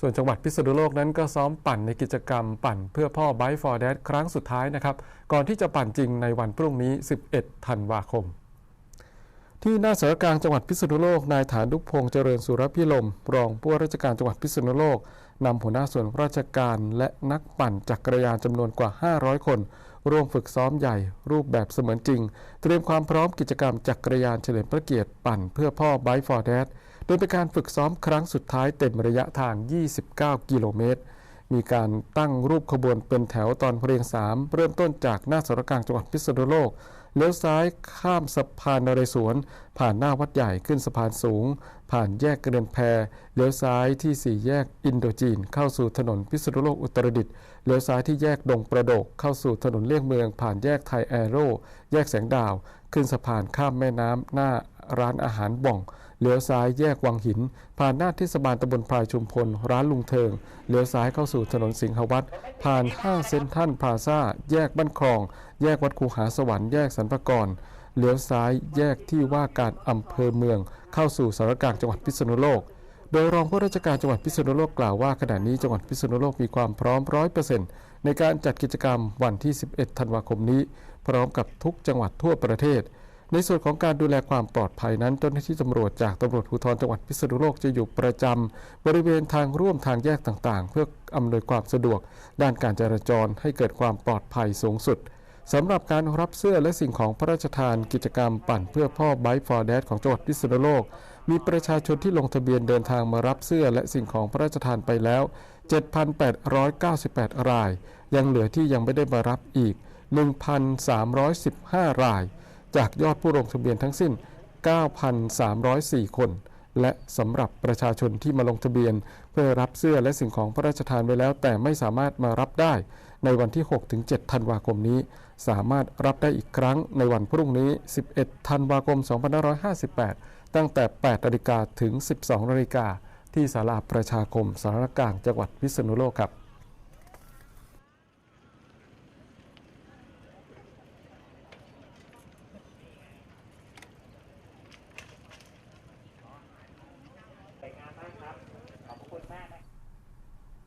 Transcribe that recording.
ส่วนจังหวัดพิษณุโลกนั้นก็ซ้อมปั่นในกิจกรรมปั่นเพื่อพ่อไบฟอร์แดดครั้งสุดท้ายนะครับ ก่อนที่จะปั่นจริงในวันพรุ่งนี้ 11 ธันวาคม ที่หน้าสารกลางจังหวัดพิษณุโลกนายฐานุพงษ์เจริญสุรพิลมรองผู้ว่าราชการจังหวัดพิษณุโลกนำหัวหน้าส่วนราชการและนักปั่นจักรยานจำนวนกว่า 500 คน ร่วมฝึกซ้อมใหญ่ รูปแบบเสมือนจริง เตรียมความพร้อมกิจกรรมจักรยานเฉลิมพระเกียรติปั่นเพื่อพ่อไบฟอร์แดด ดยเป็นการฝึกซ้อมครั้งสุดท้ายเต็มระยะทาง 29 กิโลเมตร มีการตั้งรูปขบวนเป็นแถวตอนเพลียง 3 เริ่มต้นจากหน้าสารกลางจังหวัดพิษณุโลก เลี้ยวซ้ายข้ามสะพานนเรศวร ผ่านหน้าวัดใหญ่ขึ้นสะพานสูง ผ่านแยกกระเด็นแพรเลี้ยวซ้ายที่สี่แยกอินโดจีน เข้าสู่ถนนพิษณุโลกอุตรดิตถ์ เลี้ยวซ้ายที่แยกดงประโดก เข้าสู่ถนนเลี่ยงเมือง ผ่านแยกไทยแอโร่แยกแสงดาว ขึ้นสะพานข้ามแม่น้ำหน้าร้านอาหารบ่อง เลี้ยวซ้ายแยกวังหิน ผ่านหน้าเทศบาลตำบลพลายชุมพล ร้านลุงเทิง เลี้ยวซ้ายเข้าสู่ถนนสิงหวัดผ่านห้างเซ็นทรัลพาซาแยกบ้านคลอง แยกวัดคูหาสวรรค์แยกสรรพกรเลี้ยวซ้ายแยกที่ว่าการอำเภอเมือง เข้าสู่สารกลางจังหวัดพิษณุโลก โดยรองผู้ราชการจังหวัดพิษณุโลกกล่าวว่าขณะนี้จังหวัดพิษณุโลกมีความพร้อมร้อยเปอร์เซ็นต์ในการจัดกิจกรรมวันที่ 11 ธันวาคมนี้ พร้อมกับทุกจังหวัดทั่วประเทศ ในส่วนของการดูแลความปลอดภัยนั้นเจ้าหน้าที่ตำรวจจากตำรวจภูธรจังหวัดพิษณุโลกจะอยู่ประจำบริเวณทางร่วมทางแยกต่างๆ เพื่ออำนวยความสะดวก ด้านการจราจรให้เกิดความปลอดภัยสูงสุดสำหรับการรับเสื้อและสิ่งของพระราชทานกิจกรรมปั่นเพื่อพ่อไบฟอร์แดดของจังหวัดพิษณุโลก มีประชาชนที่ลงทะเบียนเดินทางมารับเสื้อและสิ่งของพระราชทานไปแล้ว 7,898 ราย ยังเหลือที่ยังไม่ได้มารับอีก 1,315 ราย จากยอดผู้ลงทะเบียนทั้งสิ้น 9,304 คน และสำหรับประชาชนที่มาลงทะเบียน เพื่อรับเสื้อและสิ่งของพระราชทานไว้แล้ว แต่ไม่สามารถมารับได้ ในวันที่ 6-7 ธันวาคมนี้ สามารถรับได้อีกครั้งในวันพรุ่งนี้ 11 ธันวาคม 2558 ตั้งแต่ 8นาฬิกาถึง 12นาฬิกาที่ศาลาประชาคมสารกลางจังหวัดพิษณุโลกครับ dramatic.